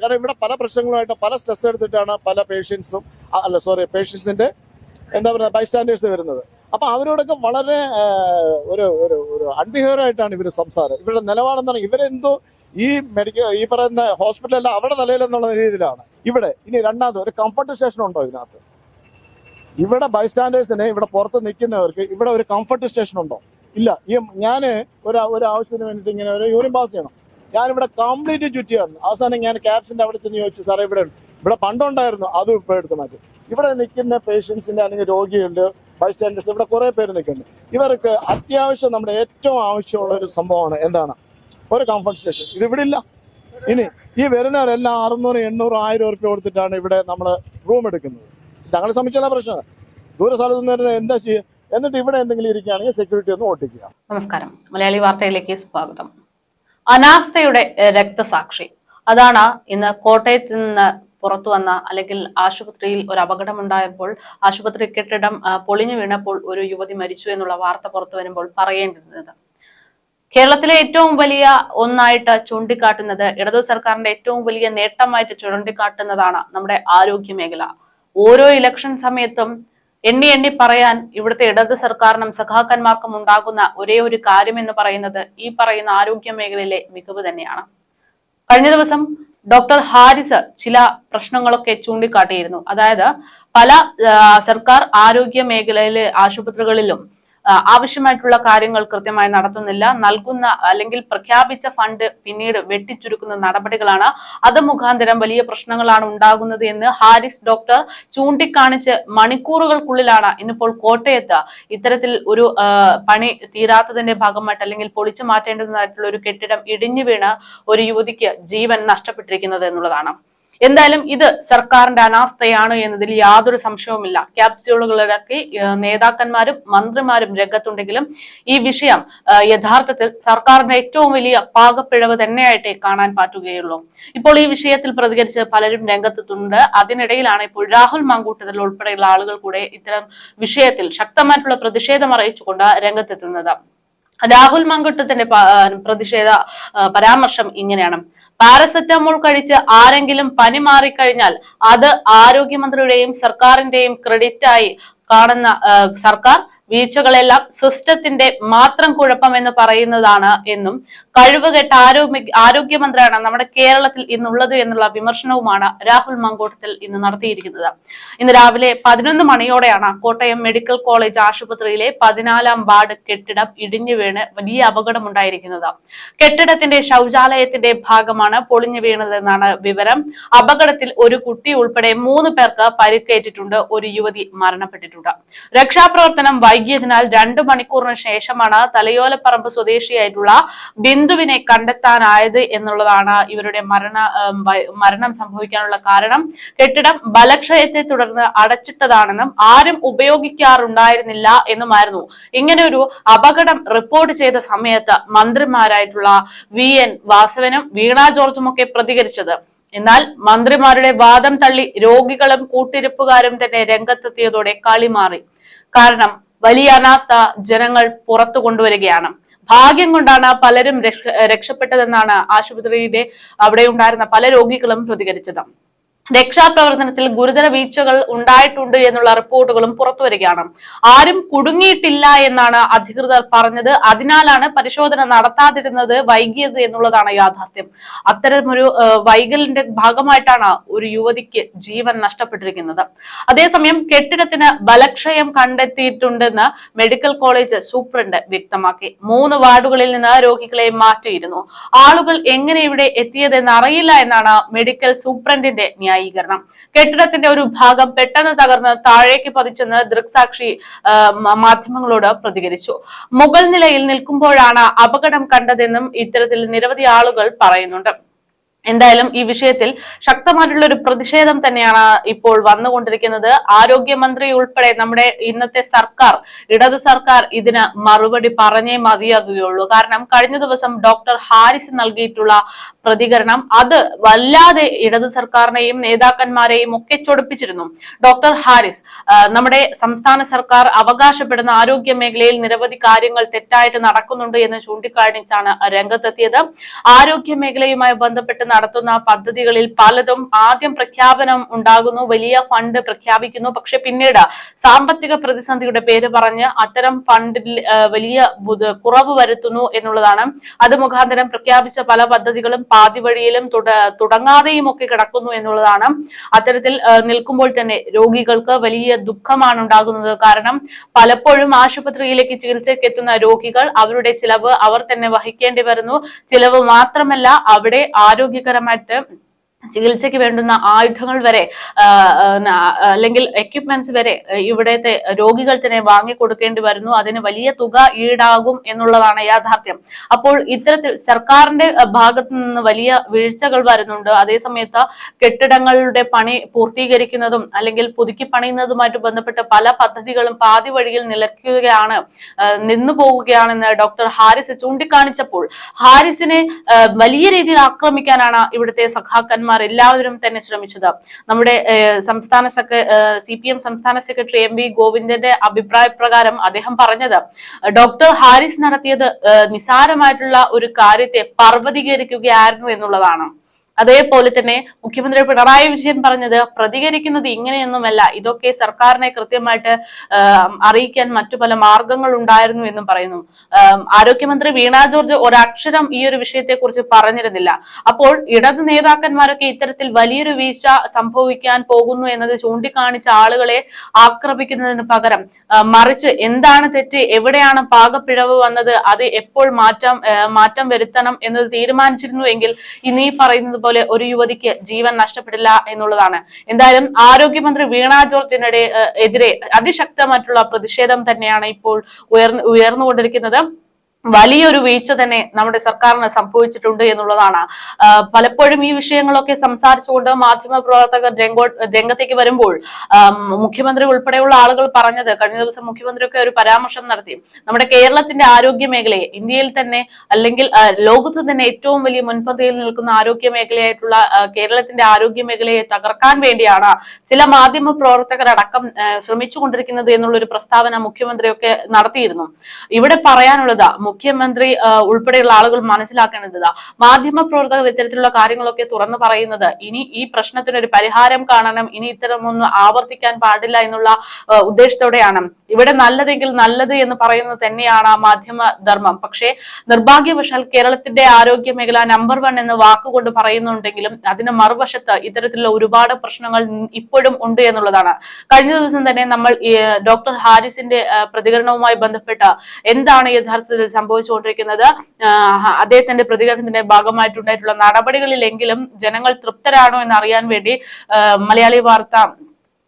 കാരണം ഇവിടെ പല പ്രശ്നങ്ങളുമായിട്ട് പല സ്ട്രെസ് എടുത്തിട്ടാണ് പല പേഷ്യൻസും അല്ല സോറി പേഷ്യൻസിന്റെ എന്താ പറയുക ബൈസ്റ്റാൻഡേഴ്സ് വരുന്നത്. അപ്പൊ അവരോടൊക്കെ വളരെ ഒരു ഒരു ഒരു അൺബിഹേവറായിട്ടാണ് ഇവർ സംസാരം. ഇവരുടെ നിലപാടെന്ന് പറഞ്ഞാൽ ഇവരെന്തോ ഈ മെഡിക്കൽ ഈ പറയുന്ന ഹോസ്പിറ്റലല്ല അവിടെ നിലയിലെന്നുള്ള രീതിയിലാണ്. ഇവിടെ ഇനി രണ്ടാമത് ഒരു കംഫർട്ട് സ്റ്റേഷൻ ഉണ്ടോ ഇതിനകത്ത്? ഇവിടെ ബൈസ്റ്റാൻഡേഴ്സിനെ ഇവിടെ പുറത്ത് നിൽക്കുന്നവർക്ക് ഇവിടെ ഒരു കംഫർട്ട് സ്റ്റേഷൻ ഉണ്ടോ? ഇല്ല ഈ ഞാൻ ഒരു ഒരു ആവശ്യത്തിന് വേണ്ടിയിട്ട് ഇങ്ങനെ ഒരു യൂറിൻ പാസ് ചെയ്യണം. ഞാനിവിടെ കംപ്ലീറ്റ് ചുറ്റിയാണ് അവസാനം ഞാൻ ക്യാബ്സിന്റെ അവിടെ ചെന്ന് ചോദിച്ചു സാറേ ഇവിടെ. ഇവിടെ പണ്ടുണ്ടായിരുന്നു അത് ഇപ്പോൾ എടുത്ത് മാറ്റി. ഇവിടെ നിൽക്കുന്ന പേഷ്യൻസിന്റെ അല്ലെങ്കിൽ രോഗികളുടെ ബൈസ്റ്റാൻഡേഴ്സ് ഇവിടെ കുറെ പേര് നിൽക്കുന്നുണ്ട്. ഇവർക്ക് അത്യാവശ്യം നമ്മുടെ ഏറ്റവും ആവശ്യമുള്ള ഒരു സംഭവമാണ് എന്താണ്? ഒരു കംഫർട്ട് സ്റ്റേഷൻ ഇത് ഇവിടെ ഇല്ല. ഇനി ഈ വരുന്നവരെല്ലാം അറുന്നൂറ് എണ്ണൂറ് ആയിരം ഉറുപ്പ്യ കൊടുത്തിട്ടാണ് ഇവിടെ നമ്മൾ റൂം എടുക്കുന്നത്. ഞങ്ങളെ സംബന്ധിച്ചുള്ള പ്രശ്നമാണ്. ദൂര സ്ഥലത്ത് നിന്ന് വരുന്നത് എന്താ ചെയ്യുക എന്നിട്ട് ഇവിടെ എന്തെങ്കിലും ഇരിക്കുകയാണെങ്കിൽ സെക്യൂരിറ്റി ഒന്ന് ഓട്ടിക്കുക. നമസ്കാരം. മലയാളി വാർത്തയിലേക്ക് സ്വാഗതം. അനാസ്ഥയുടെ രക്തസാക്ഷി. അതാണ് ഇന്ന് കോട്ടയത്ത് നിന്ന് പുറത്തു വന്ന അല്ലെങ്കിൽ ആശുപത്രിയിൽ ഒരു അപകടമുണ്ടായപ്പോൾ ആശുപത്രി കെട്ടിടം പൊളിഞ്ഞു വീണപ്പോൾ ഒരു യുവതി മരിച്ചു എന്നുള്ള വാർത്ത പുറത്തു വരുമ്പോൾ പറയേണ്ടിരുന്നത്. കേരളത്തിലെ ഏറ്റവും വലിയ ഒന്നായിട്ട് ചൂണ്ടിക്കാട്ടുന്നത് ഇടതു സർക്കാരിന്റെ ഏറ്റവും വലിയ നേട്ടമായിട്ട് ചൂണ്ടിക്കാട്ടുന്നതാണ് നമ്മുടെ ആരോഗ്യ ഓരോ ഇലക്ഷൻ സമയത്തും എണ്ണി എണ്ണി പറയാൻ ഇവിടുത്തെ ഇടത് സർക്കാരിനും സഖാക്കന്മാർക്കും ഉണ്ടാകുന്ന ഒരേ ഒരു കാര്യം എന്ന് പറയുന്നത് ഈ പറയുന്ന ആരോഗ്യ മേഖലയിലെ മികവ് തന്നെയാണ്. കഴിഞ്ഞ ദിവസം ഡോക്ടർ ഹാരിസ് ചില പ്രശ്നങ്ങളൊക്കെ ചൂണ്ടിക്കാട്ടിയിരുന്നു. അതായത് പല സർക്കാർ ആരോഗ്യ മേഖലയിലെ ആശുപത്രികളിലും ആവശ്യമായിട്ടുള്ള കാര്യങ്ങൾ കൃത്യമായി നടത്തുന്നില്ല. നൽകുന്ന അല്ലെങ്കിൽ പ്രഖ്യാപിച്ച ഫണ്ട് പിന്നീട് വെട്ടിച്ചുരുക്കുന്ന നടപടികളാണ്. അത് മുഖാന്തരം വലിയ പ്രശ്നങ്ങളാണ് ഉണ്ടാകുന്നത് എന്ന് ഹാരിസ് ഡോക്ടർ ചൂണ്ടിക്കാണിച്ച് മണിക്കൂറുകൾക്കുള്ളിലാണ് ഇന്നിപ്പോൾ കോട്ടയത്ത് ഇത്തരത്തിൽ ഒരു പണി തീരാത്തതിന്റെ ഭാഗമായിട്ട് അല്ലെങ്കിൽ പൊളിച്ചു മാറ്റേണ്ടതായിട്ടുള്ള ഒരു കെട്ടിടം ഇടിഞ്ഞു വീണ് ഒരു യുവതിക്ക് ജീവൻ നഷ്ടപ്പെട്ടിരിക്കുന്നത് എന്നുള്ളതാണ്. എന്തായാലും ഇത് സർക്കാരിന്റെ അനാസ്ഥയാണ് എന്നതിൽ യാതൊരു സംശയവുമില്ല. ക്യാപ്സ്യൂളുകളിലൊക്കെ നേതാക്കന്മാരും മന്ത്രിമാരും രംഗത്തുണ്ടെങ്കിലും ഈ വിഷയം യഥാർത്ഥത്തിൽ സർക്കാരിന്റെ ഏറ്റവും വലിയ പാകപ്പിഴവ് തന്നെയായിട്ടേ കാണാൻ പറ്റുകയുള്ളൂ. ഇപ്പോൾ ഈ വിഷയത്തിൽ പ്രതികരിച്ച് പലരും രംഗത്തെത്തുന്നുണ്ട്. അതിനിടയിലാണ് ഇപ്പോൾ രാഹുൽ മാങ്കൂട്ടത്തിൽ ഉൾപ്പെടെയുള്ള ആളുകൾ കൂടെ ഇത്തരം വിഷയത്തിൽ ശക്തമായിട്ടുള്ള പ്രതിഷേധം അറിയിച്ചുകൊണ്ട് രംഗത്തെത്തുന്നത്. രാഹുൽ മങ്കുട്ടത്തിന്റെ പ്രതിഷേധ പരാമർശം ഇങ്ങനെയാണ്. പാരസെറ്റമോൾ കഴിച്ച് ആരെങ്കിലും പനി മാറിക്കഴിഞ്ഞാൽ അത് ആരോഗ്യമന്ത്രിയുടെയും സർക്കാരിന്റെയും ക്രെഡിറ്റായി കാണുന്ന സർക്കാർ വീഴ്ചകളെല്ലാം സിസ്റ്റത്തിന്റെ മാത്രം കുഴപ്പം എന്ന് പറയുന്നതാണ് എന്നും കഴിവുകെട്ട ആരോഗ്യ ആരോഗ്യമന്ത്രിയാണ് നമ്മുടെ കേരളത്തിൽ ഇന്നുള്ളത് എന്നുള്ള വിമർശനവുമാണ് രാഹുൽ മങ്കോട്ടത്തിൽ ഇന്ന് നടത്തിയിരിക്കുന്നത്. ഇന്ന് രാവിലെ പതിനൊന്ന് മണിയോടെയാണ് കോട്ടയം മെഡിക്കൽ കോളേജ് ആശുപത്രിയിലെ പതിനാലാം വാർഡ് കെട്ടിടം ഇടിഞ്ഞു വീണ് വലിയ അപകടമുണ്ടായിരിക്കുന്നത്. കെട്ടിടത്തിന്റെ ശൗചാലയത്തിന്റെ ഭാഗമാണ് പൊളിഞ്ഞു വീണതെന്നാണ് വിവരം. അപകടത്തിൽ ഒരു കുട്ടി ഉൾപ്പെടെ മൂന്ന് പേർക്ക് പരിക്കേറ്റിട്ടുണ്ട്. ഒരു യുവതി മരണപ്പെട്ടിട്ടുണ്ട്. രക്ഷാപ്രവർത്തനം വൈകിയതിനാൽ രണ്ടു മണിക്കൂറിന് ശേഷമാണ് തലയോലപ്പറമ്പ് സ്വദേശിയായിട്ടുള്ള ബിന്ദുവിനെ കണ്ടെത്താനായത് എന്നുള്ളതാണ് ഇവരുടെ മരണ മരണം സംഭവിക്കാനുള്ള കാരണം. കെട്ടിടം ബലക്ഷയത്തെ തുടർന്ന് അടച്ചിട്ടതാണെന്നും ആരും ഉപയോഗിക്കാറുണ്ടായിരുന്നില്ല എന്നുമായിരുന്നു. ഇങ്ങനെ ഒരു അപകടം റിപ്പോർട്ട് ചെയ്ത സമയത്ത് മന്ത്രിമാരായിട്ടുള്ള വി. എൻ. വാസവനും വീണ ജോർജും ഒക്കെ പ്രതികരിച്ചത്. എന്നാൽ മന്ത്രിമാരുടെ വാദം തള്ളി രോഗികളും കൂട്ടിരിപ്പുകാരും തന്നെ രംഗത്തെത്തിയതോടെ കളി മാറി കാരണം വലിയ അനാസ്ഥ ജനങ്ങൾ പുറത്തു കൊണ്ടുവരികയാണ്. ഭാഗ്യം കൊണ്ടാണ് പലരും രക്ഷ- രക്ഷപ്പെട്ടതെന്നാണ് ആശുപത്രിയിലെ അവിടെ ഉണ്ടായിരുന്ന പല രോഗികളും പ്രതികരിച്ചത്. രക്ഷാപ്രവർത്തനത്തിൽ ഗുരുതര വീഴ്ചകൾ ഉണ്ടായിട്ടുണ്ട് എന്നുള്ള റിപ്പോർട്ടുകളും പുറത്തുവരികയാണ്. ആരും കുടുങ്ങിയിട്ടില്ല എന്നാണ് അധികൃതർ പറഞ്ഞത്. അതിനാലാണ് പരിശോധന നടത്താതിരുന്നത് വൈകിയത് എന്നുള്ളതാണ് യാഥാർത്ഥ്യം. അത്തരമൊരു വൈകലിന്റെ ഭാഗമായിട്ടാണ് ഒരു യുവതിക്ക് ജീവൻ നഷ്ടപ്പെട്ടിരിക്കുന്നത്. അതേസമയം കെട്ടിടത്തിന് ബലക്ഷയം കണ്ടെത്തിയിട്ടുണ്ടെന്ന് മെഡിക്കൽ കോളേജ് സൂപ്രണ്ട് വ്യക്തമാക്കി. മൂന്ന് വാർഡുകളിൽ നിന്ന് രോഗികളെ മാറ്റിയിരുന്നു. ആളുകൾ എങ്ങനെ ഇവിടെ എത്തിയതെന്ന് അറിയില്ല എന്നാണ് മെഡിക്കൽ സൂപ്രണ്ടിന്റെ ന്യായീകരണം. കെട്ടിടത്തിന്റെ ഒരു ഭാഗം പെട്ടെന്ന് തകർന്ന് താഴേക്ക് പതിച്ചെന്ന് ദൃക്സാക്ഷി മാധ്യമങ്ങളോട് പ്രതികരിച്ചു. മുഗൾ നിലയിൽ നിൽക്കുമ്പോഴാണ് അപകടം കണ്ടതെന്നും ഇത്തരത്തിൽ നിരവധി ആളുകൾ പറയുന്നുണ്ട്. എന്തായാലും ഈ വിഷയത്തിൽ ശക്തമായിട്ടുള്ള ഒരു പ്രതിഷേധം തന്നെയാണ് ഇപ്പോൾ വന്നുകൊണ്ടിരിക്കുന്നത്. ആരോഗ്യമന്ത്രി ഉൾപ്പെടെ നമ്മുടെ ഇന്നത്തെ സർക്കാർ ഇടത് സർക്കാർ ഇതിന് മറുപടി പറഞ്ഞേ മതിയാകുകയുള്ളൂ. കാരണം കഴിഞ്ഞ ദിവസം ഡോക്ടർ ഹാരിസ് നൽകിയിട്ടുള്ള പ്രതികരണം അത് വല്ലാതെ ഇടത് സർക്കാരിനെയും നേതാക്കന്മാരെയും ഒക്കെ ചൊടിപ്പിച്ചിരുന്നു. ഡോക്ടർ ഹാരിസ് നമ്മുടെ സംസ്ഥാന സർക്കാർ അവകാശപ്പെടുന്ന ആരോഗ്യ മേഖലയിൽ നിരവധി കാര്യങ്ങൾ തെറ്റായിട്ട് നടക്കുന്നുണ്ട് എന്ന് ചൂണ്ടിക്കാണിച്ചാണ് രംഗത്തെത്തിയത്. ആരോഗ്യ മേഖലയുമായി ബന്ധപ്പെട്ട് നടത്തുന്ന പദ്ധതികളിൽ പലതും ആദ്യം പ്രഖ്യാപനം ഉണ്ടാകുന്നു വലിയ ഫണ്ട് പ്രഖ്യാപിക്കുന്നു. പക്ഷെ പിന്നീട് സാമ്പത്തിക പ്രതിസന്ധിയുടെ പേര് പറഞ്ഞ് അത്തരം ഫണ്ടിൽ വലിയ കുറവ് വരുത്തുന്നു എന്നുള്ളതാണ്. അത് മുഖാന്തരം പ്രഖ്യാപിച്ച പല പദ്ധതികളും പാതി വഴിയിലും തുടങ്ങാതെയും ഒക്കെ കിടക്കുന്നു എന്നുള്ളതാണ്. അത്തരത്തിൽ നിൽക്കുമ്പോൾ തന്നെ രോഗികൾക്ക് വലിയ ദുഃഖമാണ് ഉണ്ടാകുന്നത്. കാരണം പലപ്പോഴും ആശുപത്രിയിലേക്ക് ചികിത്സയ്ക്ക് എത്തുന്ന രോഗികൾ അവരുടെ ചിലവ് അവർ തന്നെ വഹിക്കേണ്ടി വരുന്നു. ചിലവ് മാത്രമല്ല അവിടെ கற்றுக்கிற மாட்டேன் ചികിത്സയ്ക്ക് വേണ്ടുന്ന ആയുധങ്ങൾ വരെ അല്ലെങ്കിൽ എക്യുപ്മെന്റ്സ് വരെ ഇവിടത്തെ രോഗികൾ തന്നെ വാങ്ങിക്കൊടുക്കേണ്ടി വരുന്നു. അതിന് വലിയ തുക ഈടാകും എന്നുള്ളതാണ് യാഥാർത്ഥ്യം. അപ്പോൾ ഇത്തരത്തിൽ സർക്കാരിന്റെ ഭാഗത്ത് നിന്ന് വലിയ വീഴ്ചകൾ വരുന്നുണ്ട്. അതേസമയത്ത് കെട്ടിടങ്ങളുടെ പണി പൂർത്തീകരിക്കുന്നതും അല്ലെങ്കിൽ പുതുക്കി പണിയുന്നതുമായിട്ട് ബന്ധപ്പെട്ട പല പദ്ധതികളും പാതി വഴിയിൽ നിലയ്ക്കുകയാണ് നിന്നു പോവുകയാണെന്ന് ഡോക്ടർ ഹാരിസ് ചൂണ്ടിക്കാണിച്ചപ്പോൾ ഹാരിസിനെ വലിയ രീതിയിൽ ആക്രമിക്കാനാണ് ഇവിടുത്തെ സഖാക്കന്മാർ എല്ലാവരും തന്നെ ശ്രമിച്ചത്. നമ്മുടെ സംസ്ഥാന സെക്ര സി പി എം സംസ്ഥാന സെക്രട്ടറി എം വി ഗോവിന്ദന്റെ അഭിപ്രായ പ്രകാരം അദ്ദേഹം പറഞ്ഞത് ഡോക്ടർ ഹാരിസ് നടത്തിയത് നിസാരമായിട്ടുള്ള ഒരു കാര്യത്തെ പർവതീകരിക്കുകയായിരുന്നു എന്നുള്ളതാണ്. അതേപോലെ തന്നെ മുഖ്യമന്ത്രി പിണറായി വിജയൻ പറഞ്ഞത് പ്രതികരിക്കുന്നത് ഇങ്ങനെയൊന്നുമല്ല. ഇതൊക്കെ സർക്കാരിനെ കൃത്യമായിട്ട് അറിയിക്കാൻ മറ്റു പല മാർഗങ്ങൾ ഉണ്ടായിരുന്നു എന്നും പറയുന്നു. ആരോഗ്യമന്ത്രി വീണ ജോർജ് ഒരക്ഷരം ഈ ഒരു വിഷയത്തെ കുറിച്ച് പറഞ്ഞിരുന്നില്ല. അപ്പോൾ ഇടത് നേതാക്കന്മാരൊക്കെ ഇത്തരത്തിൽ വലിയൊരു വീഴ്ച സംഭവിക്കാൻ പോകുന്നു എന്നത് ചൂണ്ടിക്കാണിച്ച ആളുകളെ ആക്രമിക്കുന്നതിന് പകരം മറിച്ച് എന്താണ് തെറ്റ് എവിടെയാണ് പാകപ്പിഴവ് വന്നത് അത് എപ്പോൾ മാറ്റം മാറ്റം വരുത്തണം എന്നത് തീരുമാനിച്ചിരുന്നു എങ്കിൽ ഇനി പറയുന്നത് പോലെ ഒരു യുവതിക്ക് ജീവൻ നഷ്ടപ്പെടില്ല എന്നുള്ളതാണ്. എന്തായാലും ആരോഗ്യമന്ത്രി വീണ ജോർജിനെതിരെ അതിശക്തമായിട്ടുള്ള പ്രതിഷേധം തന്നെയാണ് ഇപ്പോൾ ഉയർന്നു ഉയർന്നുകൊണ്ടിരിക്കുന്നത്. വലിയൊരു വീഴ്ച തന്നെ നമ്മുടെ സർക്കാരിന് സംഭവിച്ചിട്ടുണ്ട് എന്നുള്ളതാണ്. പലപ്പോഴും ഈ വിഷയങ്ങളൊക്കെ സംസാരിച്ചുകൊണ്ട് മാധ്യമ പ്രവർത്തകർ രംഗോ രംഗത്തേക്ക് വരുമ്പോൾ മുഖ്യമന്ത്രി ഉൾപ്പെടെയുള്ള ആളുകൾ പറഞ്ഞത് കഴിഞ്ഞ ദിവസം മുഖ്യമന്ത്രിയൊക്കെ ഒരു പരാമർശം നടത്തി. നമ്മുടെ കേരളത്തിന്റെ ആരോഗ്യ മേഖലയെ ഇന്ത്യയിൽ തന്നെ അല്ലെങ്കിൽ ലോകത്ത് തന്നെ ഏറ്റവും വലിയ മുൻപന്തിയിൽ നിൽക്കുന്ന ആരോഗ്യ മേഖലയായിട്ടുള്ള കേരളത്തിന്റെ ആരോഗ്യ മേഖലയെ തകർക്കാൻ വേണ്ടിയാണ് ചില മാധ്യമ പ്രവർത്തകരടക്കം ശ്രമിച്ചുകൊണ്ടിരിക്കുന്നത് എന്നുള്ളൊരു പ്രസ്താവന മുഖ്യമന്ത്രിയൊക്കെ നടത്തിയിരുന്നു. ഇവിടെ പറയാനുള്ളത് മുഖ്യമന്ത്രി ഉൾപ്പെടെയുള്ള ആളുകൾ മനസ്സിലാക്കേണ്ടത് മാധ്യമ പ്രവർത്തകർ ഇത്തരത്തിലുള്ള കാര്യങ്ങളൊക്കെ തുറന്നു പറയുന്നത് ഇനി ഈ പ്രശ്നത്തിനൊരു പരിഹാരം കാണണം ഇനി ഇത്തരമൊന്നും ആവർത്തിക്കാൻ പാടില്ല എന്നുള്ള ഉദ്ദേശത്തോടെയാണ്. ഇവിടെ നല്ലതെങ്കിൽ നല്ലത് എന്ന് പറയുന്നത് തന്നെയാണ് ആ മാധ്യമ ധർമ്മം. പക്ഷേ നിർഭാഗ്യവശാൽ കേരളത്തിന്റെ ആരോഗ്യ മേഖല നമ്പർ വൺ എന്ന് വാക്കുകൊണ്ട് പറയുന്നുണ്ടെങ്കിലും അതിന് മറുവശത്ത് ഇത്തരത്തിലുള്ള ഒരുപാട് പ്രശ്നങ്ങൾ ഇപ്പോഴും ഉണ്ട് എന്നുള്ളതാണ്. കഴിഞ്ഞ ദിവസം തന്നെ നമ്മൾ ഡോക്ടർ ഹാരിസിന്റെ പ്രതികരണവുമായി ബന്ധപ്പെട്ട് എന്താണ് യഥാർത്ഥത്തിൽ സംഭവിച്ചുകൊണ്ടിരിക്കുന്നത് അദ്ദേഹത്തിന്റെ പ്രതികരണത്തിന്റെ ഭാഗമായിട്ടുണ്ടായിട്ടുള്ള നടപടികളിലെങ്കിലും ജനങ്ങൾ തൃപ്തരാണോ എന്ന് അറിയാൻ വേണ്ടി മലയാളി വാർത്ത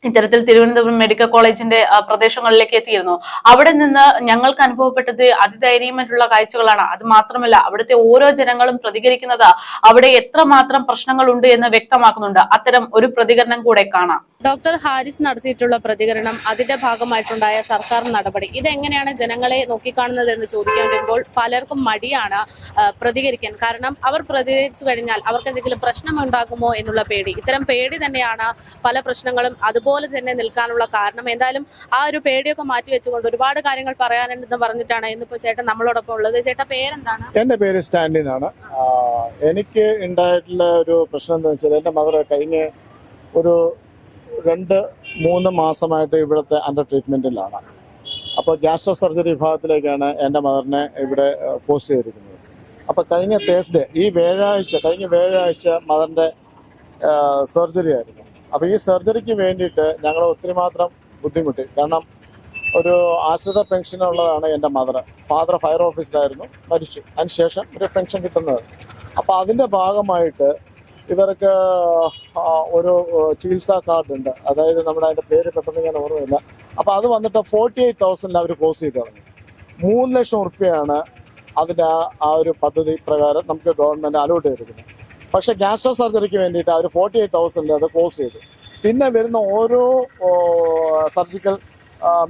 ഇത്തരത്തിൽ തിരുവനന്തപുരം മെഡിക്കൽ കോളേജിന്റെ പ്രദേശങ്ങളിലേക്ക് എത്തിയിരുന്നു. അവിടെ നിന്ന് ഞങ്ങൾക്ക് അനുഭവപ്പെട്ടത് അതിദയനീയമായിട്ടുള്ള കാഴ്ചകളാണ്. അത് മാത്രമല്ല അവിടുത്തെ ഓരോ ജനങ്ങളും പ്രതികരിക്കുന്നത് അവിടെ എത്രമാത്രം പ്രശ്നങ്ങളുണ്ട് എന്ന് വ്യക്തമാക്കുന്നുണ്ട്. അത്തരം ഒരു പ്രതികരണം കൂടെ കാണാം. ഡോക്ടർ ഹാരിസ് നടത്തിയിട്ടുള്ള പ്രതികരണം അതിന്റെ ഭാഗമായിട്ടുണ്ടായ സർക്കാർ നടപടി. ഇതെങ്ങനെയാണ് ജനങ്ങളെ നോക്കിക്കാണുന്നത് എന്ന് ചോദിക്കാൻ വരുമ്പോൾ പലർക്കും മടിയാണ് പ്രതികരിക്കാൻ. കാരണം അവർ പ്രതികരിച്ചു കഴിഞ്ഞാൽ അവർക്ക് എന്തെങ്കിലും പ്രശ്നമുണ്ടാകുമോ എന്നുള്ള പേടി. ഇത്തരം പേടി തന്നെയാണ് പല പ്രശ്നങ്ങളും. അതുപോലെ തന്നെ നിൽക്കാനുള്ള കാരണം. എന്തായാലും ആ ഒരു പേടിയൊക്കെ മാറ്റി വെച്ചുകൊണ്ട് ഒരുപാട് കാര്യങ്ങൾ പറയാനുണ്ടെന്ന് പറഞ്ഞിട്ടാണ് ഇന്നിപ്പോ ചേട്ടൻ നമ്മളോടൊപ്പം ഉള്ളത്. ചേട്ടാ പേരെന്താണ്? എന്റെ പേര് സ്റ്റാൻലി എന്നാണ്. എനിക്ക് ഉണ്ടായിട്ടുള്ള ഒരു പ്രശ്നം എന്താ വെച്ചാൽ എന്റെ മദർ കഴിഞ്ഞ ഒരു രണ്ട് മൂന്ന് മാസമായിട്ട് ഇവിടുത്തെ അണ്ടർ ട്രീറ്റ്മെന്റിലാണ് അപ്പോൾ ഗ്യാസ്ട്രോ സർജറി വിഭാഗത്തിലേക്കാണ് എന്റെ മദറിനെ ഇവിടെ പോസ്റ്റ് ചെയ്തിരിക്കുന്നത്. അപ്പോൾ കഴിഞ്ഞ തേഴ്സ്ഡേ ഈ വ്യാഴാഴ്ച കഴിഞ്ഞ വ്യാഴാഴ്ച മദറിന്റെ സർജറി ആയിരുന്നു. അപ്പോൾ ഈ സർജറിക്ക് വേണ്ടിയിട്ട് ഞങ്ങൾ ഒത്തിരി മാത്രം ബുദ്ധിമുട്ടി. കാരണം ഒരു ആശ്രിത പെൻഷൻ ഉള്ളതാണ് എന്റെ മദർ ഫാദർ ഫയർ ഓഫീസറായിരുന്നു മരിച്ചു. അതിനുശേഷം ഒരു പെൻഷൻ കിട്ടുന്നത്. അപ്പോൾ അതിന്റെ ഭാഗമായിട്ട് ഇവർക്ക് ഒരു ചികിത്സാ കാർഡ് ഉണ്ട്. അതായത് നമ്മുടെ അതിന്റെ പേര് പെട്ടെന്ന് ഞാൻ ഓർമ്മയില്ല. അപ്പോൾ അത് വന്നിട്ട് ഫോർട്ടി എയ്റ്റ് തൗസൻഡിൽ അവർ ക്ലോസ് ചെയ്ത് തുടങ്ങി മൂന്ന് ലക്ഷം ഉറുപ്പ്യയാണ് അതിന്റെ ആ ഒരു പദ്ധതി പ്രകാരം നമുക്ക് ഗവൺമെന്റ് അലോട്ട് ചെയ്തിരിക്കുന്നത്. പക്ഷേ ഗ്യാസ്ട്രോ സർജറിക്ക് വേണ്ടിയിട്ട് അവർ ഫോർട്ടി എയ്റ്റ് തൗസൻഡിൽ അത് ക്ലോസ് ചെയ്തു. പിന്നെ വരുന്ന ഓരോ സർജിക്കൽ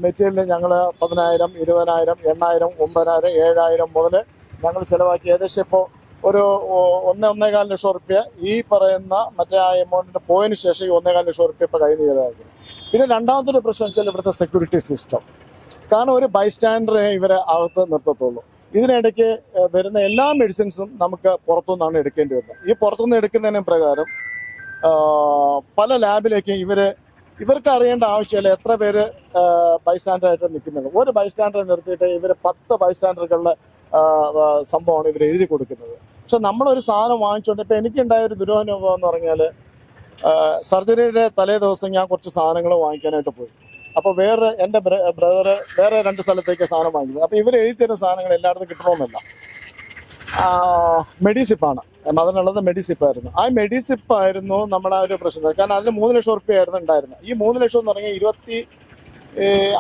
മെറ്റീരിയലിന് ഞങ്ങൾ പതിനായിരം ഇരുപതിനായിരം എണ്ണായിരം ഒമ്പതിനായിരം ഏഴായിരം മുതൽ ഞങ്ങൾ ചിലവാക്കി. ഏകദേശം ഇപ്പോൾ ഒരു ഒന്ന് ഒന്നേ ഒന്നേകാൽ ലക്ഷം റുപ്യ ഈ പറയുന്ന മറ്റേ ആ എമൗണ്ടിന് പോയതിന് ശേഷം ഈ ഒന്നേകാൽ ലക്ഷം റുപ്യ ഇപ്പോൾ കയ്യിൽ നിന്ന് ചിലവാക്കി. പിന്നെ രണ്ടാമത്തെ ഒരു പ്രശ്നം വെച്ചാൽ ഇവിടുത്തെ സെക്യൂരിറ്റി സിസ്റ്റം കാരണം ഒരു ബൈസ്റ്റാൻഡറെ ഇവരെ അകത്ത് നിർത്തത്തുള്ളൂ. ഇതിനിടയ്ക്ക് വരുന്ന എല്ലാ മെഡിസിൻസും നമുക്ക് പുറത്തുനിന്നാണ് എടുക്കേണ്ടി വരുന്നത്. ഈ പുറത്തുനിന്ന് എടുക്കുന്നതിന് പ്രകാരം പല ലാബിലേക്കും ഇവർ ഇവർക്ക് അറിയേണ്ട ആവശ്യമില്ല എത്ര പേര് ബൈസ്റ്റാൻഡറായിട്ട് നിൽക്കുന്നുണ്ട്. ഒരു ബൈസ്റ്റാൻഡറെ നിർത്തിയിട്ട് ഇവർ പത്ത് ബൈസ്റ്റാൻഡറുകളുടെ സംഭവമാണ് ഇവർ എഴുതി കൊടുക്കുന്നത്. പക്ഷെ നമ്മളൊരു സാധനം വാങ്ങിച്ചുകൊണ്ട് ഇപ്പം എനിക്കുണ്ടായ ഒരു ദുരനുഭവം എന്ന് പറഞ്ഞാൽ സർജറിയുടെ തലേ ദിവസം ഞാൻ കുറച്ച് സാധനങ്ങൾ വാങ്ങിക്കാനായിട്ട് പോയി. അപ്പോൾ വേറെ എന്റെ ബ്രദർ വേറെ രണ്ട് സ്ഥലത്തേക്ക് സാധനം വാങ്ങിക്കുന്നത് അപ്പോൾ ഇവർ എഴുതി തരുന്ന സാധനങ്ങൾ എല്ലായിടത്തും കിട്ടണമെന്നില്ല. മെഡിസിപ്പാണ് മദനുള്ളത് മെഡിസിപ്പായിരുന്നു ആ മെഡിസിപ്പായിരുന്നു നമ്മുടെ ഒരു പ്രശ്നം. കാരണം അതിന് മൂന്ന് ലക്ഷം റുപ്യായിരുന്നു ഉണ്ടായിരുന്നത്. ഈ മൂന്ന് ലക്ഷം എന്ന് പറഞ്ഞാൽ ഇരുപത്തി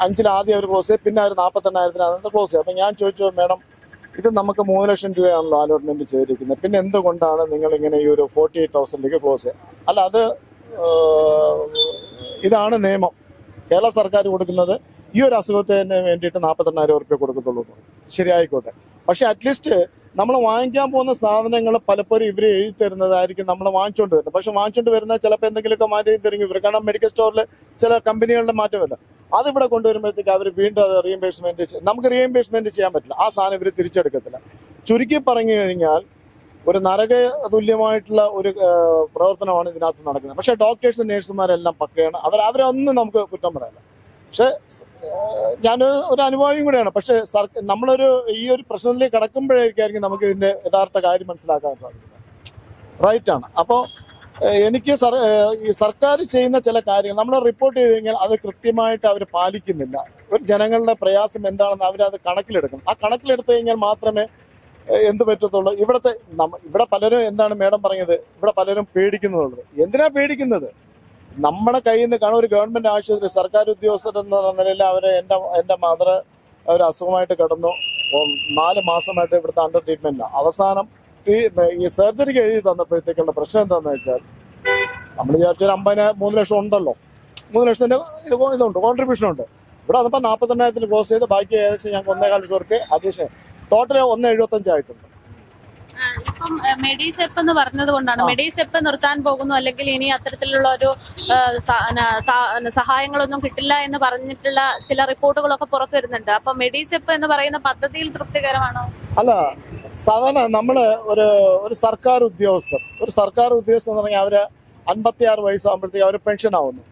അഞ്ചിൽ ആദ്യം അവർ ക്ലോസ് ചെയ്ത്. പിന്നെ അവർ നാൽപ്പത്തെണ്ണായിരത്തിന് അന്നത്തെ ക്ലോസ് ചെയ്തു. അപ്പം ഞാൻ ചോദിച്ചു മേഡം ഇത് നമുക്ക് മൂന്ന് ലക്ഷം രൂപയാണല്ലോ അലോട്ട്മെന്റ് ചെയ്തിരിക്കുന്നത്. പിന്നെ എന്തുകൊണ്ടാണ് നിങ്ങൾ ഇങ്ങനെ ഈ ഒരു ഫോർട്ടി എയ്റ്റ് തൗസൻഡിലേക്ക് ക്ലോസ് ചെയ്യുക? അല്ല അത് ഇതാണ് നിയമം. കേരള സർക്കാർ കൊടുക്കുന്നത് ഈ ഒരു അസുഖത്തിന് വേണ്ടിയിട്ട് നാൽപ്പത്തെണ്ണായിരം റുപ്യ കൊടുക്കത്തുള്ളൂ ശരിയായിക്കോട്ടെ. പക്ഷെ അറ്റ്ലീസ്റ്റ് നമ്മൾ വാങ്ങിക്കാൻ പോകുന്ന സാധനങ്ങൾ പലപ്പോഴും ഇവർ എഴുതി തരുന്നതായിരിക്കും നമ്മൾ വാങ്ങിച്ചുകൊണ്ട് വരുന്നത്. പക്ഷെ വാങ്ങിച്ചുകൊണ്ട് വരുന്ന ചിലപ്പോൾ എന്തെങ്കിലുമൊക്കെ മാറ്റി തരും ഇവർ കാരണം മെഡിക്കൽ സ്റ്റോറിൽ ചില കമ്പനികളുടെ മാറ്റമല്ല? അതിവിടെ കൊണ്ടുവരുമ്പോഴത്തേക്ക് അവർ വീണ്ടും അത് റീഎംബേഴ്സ്മെന്റ് നമുക്ക് റീഎംബേഴ്സ്മെന്റ് ചെയ്യാൻ പറ്റില്ല. ആ സാധനം ഇവർ തിരിച്ചെടുക്കത്തില്ല. ചുരുക്കി പറഞ്ഞു കഴിഞ്ഞാൽ ഒരു നരക തുല്യമായിട്ടുള്ള ഒരു പ്രവർത്തനമാണ് ഇതിനകത്ത് നടക്കുന്നത്. പക്ഷേ ഡോക്ടേഴ്സും നേഴ്സുമാരെല്ലാം പക്കയാണ്. അവർ അവരെ ഒന്നും നമുക്ക് കുറ്റം പറയാനില്ല പക്ഷെ ഞാനൊരു ഒരു അനുഭവം കൂടെയാണ്. പക്ഷെ സർക്കാർ നമ്മളൊരു ഈ ഒരു പ്രശ്നത്തിലേക്ക് കടക്കുമ്പോഴായിരിക്കും നമുക്ക് ഇതിന്റെ യഥാർത്ഥ കാര്യം മനസ്സിലാക്കാൻ സാധിക്കുന്നത്. റൈറ്റ് ആണ്. അപ്പോൾ എനിക്ക് സർ ഈ സർക്കാർ ചെയ്യുന്ന ചില കാര്യങ്ങൾ നമ്മൾ റിപ്പോർട്ട് ചെയ്ത് കഴിഞ്ഞാൽ അത് കൃത്യമായിട്ട് അവർ പാലിക്കുന്നില്ല. ഒരു ജനങ്ങളുടെ പ്രയാസം എന്താണെന്ന് അവരത് കണക്കിലെടുക്കണം. ആ കണക്കിലെടുത്തു കഴിഞ്ഞാൽ മാത്രമേ എന്ത് പറ്റത്തുള്ളൂ? ഇവിടുത്തെ ഇവിടെ പലരും എന്താണ് മേഡം പറഞ്ഞത്? ഇവിടെ പലരും പേടിക്കുന്നുള്ളത് എന്തിനാ പേടിക്കുന്നത്? നമ്മുടെ കയ്യിൽ നിന്ന് കാണും ഒരു ഗവൺമെന്റ് ആശുപത്രി സർക്കാർ ഉദ്യോഗസ്ഥർ എന്ന് പറഞ്ഞ നിലയിൽ അവരെ എന്റെ എന്റെ മദർ ഒരു അസുഖമായിട്ട് കിടന്നു. നാല് മാസമായിട്ട് ഇവിടുത്തെ അണ്ടർ ട്രീറ്റ്മെന്റ് അവസാനം ഈ സർജറിക്ക് എഴുതി തന്നപ്പോഴത്തേക്കുള്ള പ്രശ്നം എന്താണെന്ന് വെച്ചാൽ നമ്മൾ വിചാരിച്ചൊരു അമ്പതിനായിരം മൂന്ന് ലക്ഷം ഉണ്ടല്ലോ. മൂന്ന് ലക്ഷത്തിന്റെ ഇത് ഇതുണ്ട് കോൺട്രിബ്യൂഷൻ ഉണ്ട്. ഇവിടെ വന്നപ്പോൾ നാൽപ്പത്തെണ്ണായിരത്തിന് ക്ലോസ് ചെയ്ത് ബാക്കി ഏകദേശം ഞങ്ങൾക്ക് ഒന്നേകാൽ ലക്ഷം റുപ്യ അഡീഷൻ ടോട്ടൽ ഒന്ന് എഴുപത്തഞ്ചായിട്ടുണ്ട്. ആയിട്ടുണ്ട് ഇപ്പം മെഡിസെപ്പ് എന്ന് പറഞ്ഞത് കൊണ്ടാണ്. മെഡിസെപ്പ് നിർത്താൻ പോകുന്നു അല്ലെങ്കിൽ ഇനി അത്തരത്തിലുള്ള ഒരു സഹായങ്ങളൊന്നും കിട്ടില്ല എന്ന് പറഞ്ഞിട്ടുള്ള ചില റിപ്പോർട്ടുകളൊക്കെ പുറത്തു വരുന്നുണ്ട്. അപ്പൊ മെഡിസെപ്പ് എന്ന് പറയുന്ന പദ്ധതിയിൽ തൃപ്തികരമാണോ? അല്ല സാധാരണ നമ്മൾ ഒരു ഒരു സർക്കാർ ഉദ്യോഗസ്ഥർ ഒരു സർക്കാർ ഉദ്യോഗസ്ഥർ എന്ന് പറഞ്ഞാൽ അവർ അൻപത്തി ആറ് വയസ്സാകുമ്പോഴത്തേക്ക് അവർ പെൻഷൻ ആവുന്നു.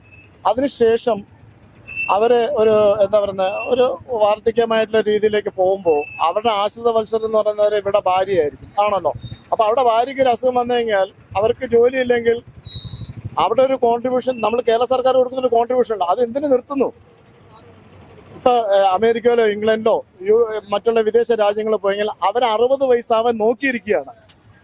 അതിനുശേഷം അവർ ഒരു എന്താ പറയുന്ന ഒരു വാർദ്ധക്യമായിട്ടുള്ള രീതിയിലേക്ക് പോകുമ്പോൾ അവരുടെ ആശ്രിത വത്സരം എന്ന് പറയുന്നത് ഇവിടെ ഭാര്യയായിരിക്കും. ആണല്ലോ? അപ്പൊ അവിടെ ഭാര്യയ്ക്ക് ഒരു അസുഖം വന്നു കഴിഞ്ഞാൽ അവർക്ക് ജോലിയില്ലെങ്കിൽ അവിടെ ഒരു കോൺട്രിബ്യൂഷൻ നമ്മൾ കേരള സർക്കാർ കൊടുക്കുന്ന ഒരു കോൺട്രിബ്യൂഷൻ ഉണ്ട്. അത് എന്തിനു നിർത്തുന്നു? ഇപ്പൊ അമേരിക്കയിലോ ഇംഗ്ലണ്ടിലോ യു മറ്റുള്ള വിദേശ രാജ്യങ്ങളിൽ പോയെങ്കിൽ അവർ അറുപത് വയസ്സാവാൻ നോക്കിയിരിക്കുകയാണ്.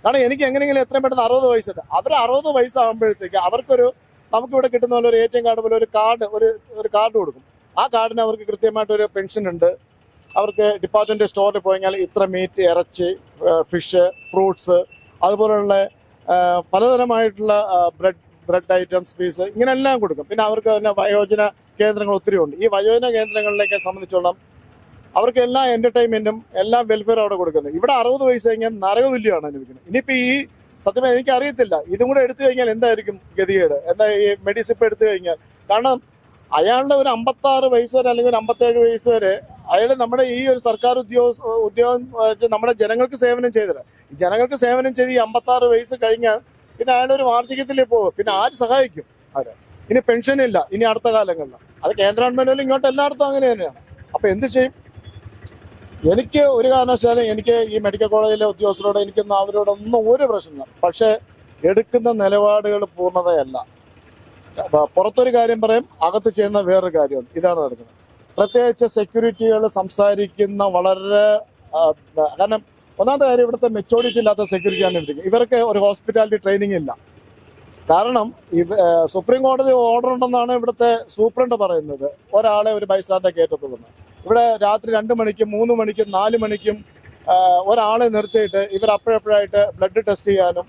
കാരണം എനിക്ക് എങ്ങനെയെങ്കിലും എത്രയും പെട്ടെന്ന് അറുപത് വയസ്സുണ്ട്. അവർ അറുപത് വയസ്സാകുമ്പോഴത്തേക്ക് അവർക്കൊരു നമുക്കിവിടെ കിട്ടുന്ന പോലെ ഒരു എ ടി എം കാർഡ് പോലെ ഒരു കാർഡ് ഒരു ഒരു കാർഡ് കൊടുക്കും. ആ കാർഡിന് അവർക്ക് കൃത്യമായിട്ട് ഒരു പെൻഷൻ ഉണ്ട്. അവർക്ക് ഡിപ്പാർട്ട്മെന്റ് സ്റ്റോറിൽ പോയെങ്കിൽ ഇത്ര മീറ്റ് ഇറച്ചി ഫിഷ് ഫ്രൂട്ട്സ് അതുപോലുള്ള ആ, പലതരമായിട്ടുള്ള ബ്രെഡ് ബ്രെഡ് ഐറ്റംസ് പീസ് ഇങ്ങനെ എല്ലാം കൊടുക്കും. പിന്നെ അവർക്ക് തന്നെ വയോജന കേന്ദ്രങ്ങൾ ഒത്തിരി ഉണ്ട്. ഈ വയോജന കേന്ദ്രങ്ങളിലേക്ക് സംബന്ധിച്ചോളം അവർക്ക് എല്ലാ എന്റർടൈൻമെന്റും എല്ലാ വെൽഫെയറും അവിടെ കൊടുക്കുന്നത് ഇവിടെ അറുപത് വയസ്സ് കഴിഞ്ഞാൽ നരകതുല്യമാണ് അനുഭവിക്കുന്നത്. ഇനിയിപ്പോ ഈ സത്യം എനിക്ക് അറിയത്തില്ല ഇതും കൂടെ എടുത്തു കഴിഞ്ഞാൽ എന്തായിരിക്കും ഗതികേട്? എന്താ ഈ മെഡിസിപ്പ് എടുത്തു കഴിഞ്ഞാൽ? കാരണം അയാളുടെ ഒരു അമ്പത്തി ആറ് വയസ്സ് വരെ അല്ലെങ്കിൽ ഒരു അമ്പത്തേഴ് വയസ്സ് വരെ അയാൾ നമ്മുടെ ഈ ഒരു സർക്കാർ ഉദ്യോഗ ഉദ്യോഗം നമ്മുടെ ജനങ്ങൾക്ക് സേവനം ചെയ്തത് ഈ ജനങ്ങൾക്ക് സേവനം ചെയ്ത് ഈ അമ്പത്തി ആറ് വയസ്സ് കഴിഞ്ഞാൽ പിന്നെ അയാൾ ഒരു വാർദ്ധക്യത്തിലേ പോകും പിന്നെ ആര് സഹായിക്കും? അവരെ ഇനി പെൻഷൻ ഇല്ല ഇനി അടുത്ത കാലങ്ങളിൽ അത് കേന്ദ്ര ഗവൺമെന്റിലും ഇങ്ങോട്ട് എല്ലായിടത്തും അങ്ങനെ തന്നെയാണ്. അപ്പൊ എന്ത് ചെയ്യും? എനിക്ക് ഒരു കാരണവശാലും എനിക്ക് ഈ മെഡിക്കൽ കോളേജിലെ ഉദ്യോഗസ്ഥരോട് എനിക്കൊന്നും അവരോടൊന്നും ഒരു പ്രശ്നമില്ല. പക്ഷേ എടുക്കുന്ന നിലപാടുകൾ പൂർണതയല്ല. പുറത്തൊരു കാര്യം പറയും അകത്ത് ചെയ്യുന്ന വേറൊരു കാര്യമുണ്ട് ഇതാണ് നടക്കുന്നത്. പ്രത്യേകിച്ച് സെക്യൂരിറ്റികൾ സംസാരിക്കുന്ന വളരെ കാരണം ഒന്നാമത്തെ കാര്യം ഇവിടുത്തെ മെച്ചോറിറ്റി ഇല്ലാത്ത സെക്യൂരിറ്റിയാണ് ഇരിക്കുന്നത് ഇവർക്ക് ഒരു ഹോസ്പിറ്റാലിറ്റി ട്രെയിനിങ് ഇല്ല. കാരണം സുപ്രീം കോടതി ഓർഡർ ഉണ്ടെന്നാണ് ഇവിടുത്തെ സൂപ്രണ്ട് പറയുന്നത്. ഒരാളെ ഒരു ബൈസ്റ്റാൻഡെ കയറ്റത്തുള്ളൂ ഇവിടെ രാത്രി രണ്ട് മണിക്കും മൂന്ന് മണിക്കും നാല് മണിക്കും ഒരാളെ നിർത്തിയിട്ട് ഇവർ അപ്പോഴപ്പോഴായിട്ട് ബ്ലഡ് ടെസ്റ്റ് ചെയ്യാനും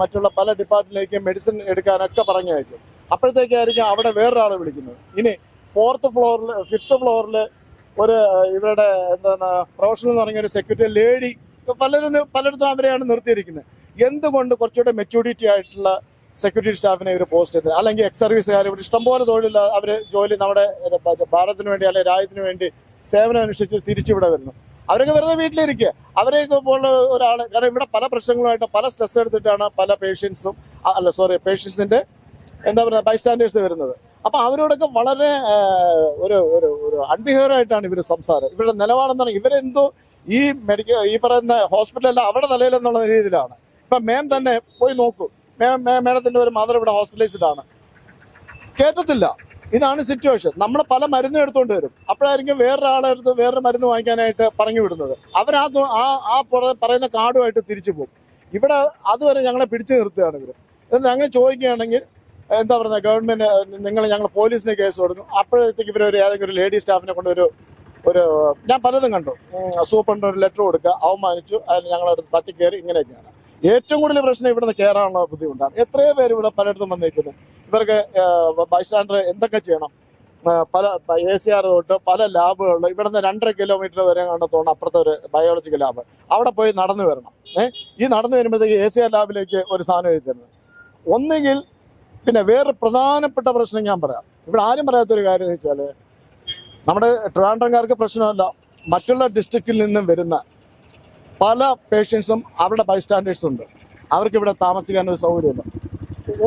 മറ്റുള്ള പല ഡിപ്പാർട്ട്മെന്റിലേക്കും മെഡിസിൻ എടുക്കാനൊക്കെ പറഞ്ഞയക്കും. അപ്പോഴത്തേക്കായിരിക്കും അവിടെ വേറൊരാളെ വിളിക്കുന്നത്. ഇനി ഫോർത്ത് ഫ്ലോറിൽ ഫിഫ്ത്ത് ഫ്ലോറിൽ ഒരു ഇവരുടെ എന്താണ് പ്രൊഫഷണൽ എന്ന് പറഞ്ഞ ഒരു സെക്യൂരിറ്റി ലേഡി പലരും പലയിടത്തും അവരെയാണ് നിർത്തിയിരിക്കുന്നത്. എന്തുകൊണ്ട് കുറച്ചുകൂടെ മെച്യൂരിറ്റി ആയിട്ടുള്ള സെക്യൂരിറ്റി സ്റ്റാഫിനെ ഇവർ പോസ്റ്റ് ചെയ്തത് അല്ലെങ്കിൽ എക്സ് സർവീസുകാർ ഇവിടെ ഇഷ്ടംപോലെ തൊഴിലില്ല അവർ ജോലി നമ്മുടെ ഭാരതത്തിന് വേണ്ടി അല്ലെങ്കിൽ രാജ്യത്തിന് വേണ്ടി സേവനം അനുഷ്ഠിച്ച് തിരിച്ചിവിടെ വരുന്നു. അവരൊക്കെ വെറുതെ വീട്ടിലിരിക്കുക അവരെയൊക്കെ പോലുള്ള ഒരാൾ കാരണം ഇവിടെ പല പ്രശ്നങ്ങളുമായിട്ട് പല സ്ട്രെസ് എടുത്തിട്ടാണ് പല പേഷ്യൻസും അല്ല സോറി പേഷ്യൻസിന്റെ എന്താ പറയുക ബൈസ്റ്റാൻഡേഴ്സ് വരുന്നത്. അപ്പം അവരോടൊക്കെ വളരെ ഒരു ഒരു ഒരു അൺബിഹേവറായിട്ടാണ് ഇവർ സംസാരം. ഇവരുടെ നിലപാടെന്ന് പറഞ്ഞാൽ ഇവരെന്തോ ഈ മെഡിക്കൽ ഈ പറയുന്ന ഹോസ്പിറ്റലല്ല അവിടെ തലയിലെന്നുള്ള രീതിയിലാണ്. ഇപ്പം മേം തന്നെ പോയി നോക്കൂ. മേം മേഡത്തിന്റെ ഒരു മദർ ഇവിടെ ഹോസ്പിറ്റലൈസ്ഡ് ആണ് കേട്ടത്തില്ല ഇതാണ് സിറ്റുവേഷൻ നമ്മൾ പല മരുന്നും എടുത്തുകൊണ്ട് വരും. അപ്പോഴായിരിക്കും വേറൊരാളെ അടുത്ത് വേറൊരു മരുന്ന് വാങ്ങിക്കാനായിട്ട് പറഞ്ഞു വിടുന്നത് അവർ ആ ആ പറയുന്ന കാർഡുമായിട്ട് തിരിച്ചു പോകും. ഇവിടെ അതുവരെ ഞങ്ങളെ പിടിച്ചു നിർത്തുകയാണ് ഇവർ എന്നിട്ട് ഞങ്ങൾ ചോദിക്കുകയാണെങ്കിൽ എന്താ പറയുന്നത് ഗവൺമെന്റ് നിങ്ങൾ ഞങ്ങൾ പോലീസിന് കേസ് കൊടുക്കും. അപ്പോഴത്തേക്ക് ഇവർ ഒരു ഏതെങ്കിലും ഒരു ലേഡി സ്റ്റാഫിനെ കൊണ്ട് ഒരു ഒരു ഞാൻ പലതും കണ്ടു. സൂപ്രണ്ട് ഒരു ലെറ്റർ കൊടുക്കുക അവമാനിച്ചു അതിന് ഞങ്ങളടുത്ത് തട്ടിക്കയറി ഇങ്ങനെയൊക്കെയാണ്. ഏറ്റവും കൂടുതൽ പ്രശ്നം ഇവിടുന്ന് കയറാനുള്ള ബുദ്ധിമുട്ടാണ് എത്രയോ പേര് ഇവിടെ പലയിടത്തും വന്നിരിക്കുന്നു. ഇവർക്ക് ബൈസ്റ്റാൻഡർ എന്തൊക്കെ ചെയ്യണം? പല എ സി ആർ തൊട്ട് പല ലാബുകളിൽ ഇവിടുന്ന് രണ്ടര കിലോമീറ്റർ വരെ കണ്ടെത്തോണം അപ്പുറത്തെ ഒരു ബയോളജിക്കൽ ലാബ് അവിടെ പോയി നടന്നു വരണം. ഏഹ് ഈ നടന്നു വരുമ്പോഴത്തേക്ക് എ സി ആർ ലാബിലേക്ക് ഒരു സാധനം എഴുതി ഒന്നുകിൽ പിന്നെ വേറൊരു പ്രധാനപ്പെട്ട പ്രശ്നം ഞാൻ പറയാം. ഇവിടെ ആരും പറയാത്തൊരു കാര്യം എന്ന് വെച്ചാൽ നമ്മുടെ ട്രിവാൻഡ്രംകാർക്ക് പ്രശ്നമല്ല. മറ്റുള്ള ഡിസ്ട്രിക്റ്റിൽ നിന്നും വരുന്ന പല പേഷ്യൻസും അവരുടെ ബൈസ്റ്റാൻഡേഴ്സ് ഉണ്ട്. അവർക്ക് ഇവിടെ താമസിക്കാൻ ഒരു സൗകര്യമില്ല.